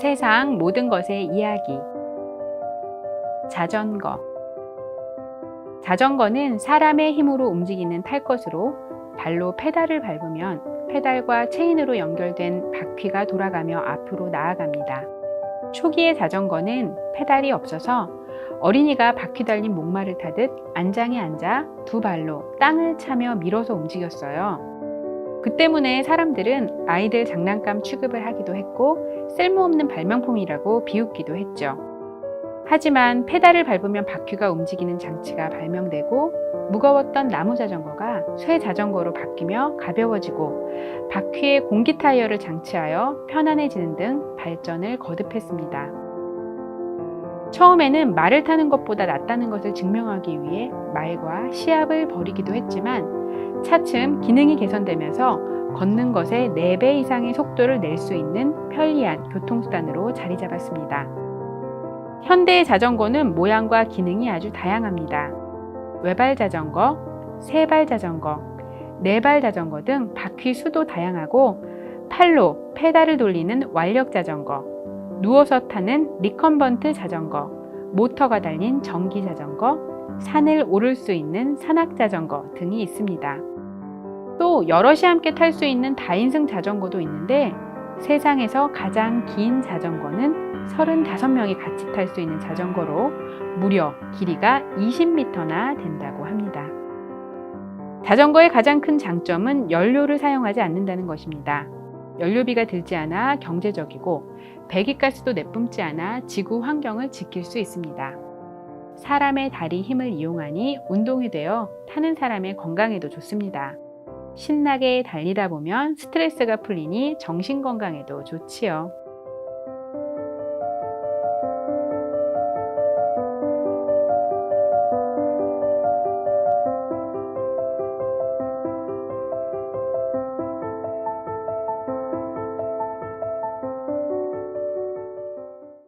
세상 모든 것의 이야기. 자전거. 자전거는 사람의 힘으로 움직이는 탈 것으로 발로 페달을 밟으면 페달과 체인으로 연결된 바퀴가 돌아가며 앞으로 나아갑니다. 초기의 자전거는 페달이 없어서 어린이가 바퀴 달린 목마를 타듯 안장에 앉아 두 발로 땅을 차며 밀어서 움직였어요. 그 때문에 사람들은 아이들 장난감 취급을 하기도 했고 쓸모없는 발명품이라고 비웃기도 했죠. 하지만 페달을 밟으면 바퀴가 움직이는 장치가 발명되고 무거웠던 나무 자전거가 쇠 자전거로 바뀌며 가벼워지고 바퀴에 공기 타이어를 장치하여 편안해지는 등 발전을 거듭했습니다. 처음에는 말을 타는 것보다 낫다는 것을 증명하기 위해 말과 시합을 벌이기도 했지만 차츰 기능이 개선되면서 걷는 것의 4배 이상의 속도를 낼 수 있는 편리한 교통수단으로 자리 잡았습니다. 현대의 자전거는 모양과 기능이 아주 다양합니다. 외발 자전거, 세발 자전거, 네발 자전거 등 바퀴 수도 다양하고 팔로 페달을 돌리는 완력 자전거, 누워서 타는 리컨번트 자전거, 모터가 달린 전기 자전거, 산을 오를 수 있는 산악 자전거 등이 있습니다. 또 여럿이 함께 탈 수 있는 다인승 자전거도 있는데 세상에서 가장 긴 자전거는 35명이 같이 탈 수 있는 자전거로 무려 길이가 20m나 된다고 합니다. 자전거의 가장 큰 장점은 연료를 사용하지 않는다는 것입니다. 연료비가 들지 않아 경제적이고 배기가스도 내뿜지 않아 지구 환경을 지킬 수 있습니다. 사람의 다리 힘을 이용하니 운동이 되어 타는 사람의 건강에도 좋습니다. 신나게 달리다 보면 스트레스가 풀리니 정신 건강에도 좋지요.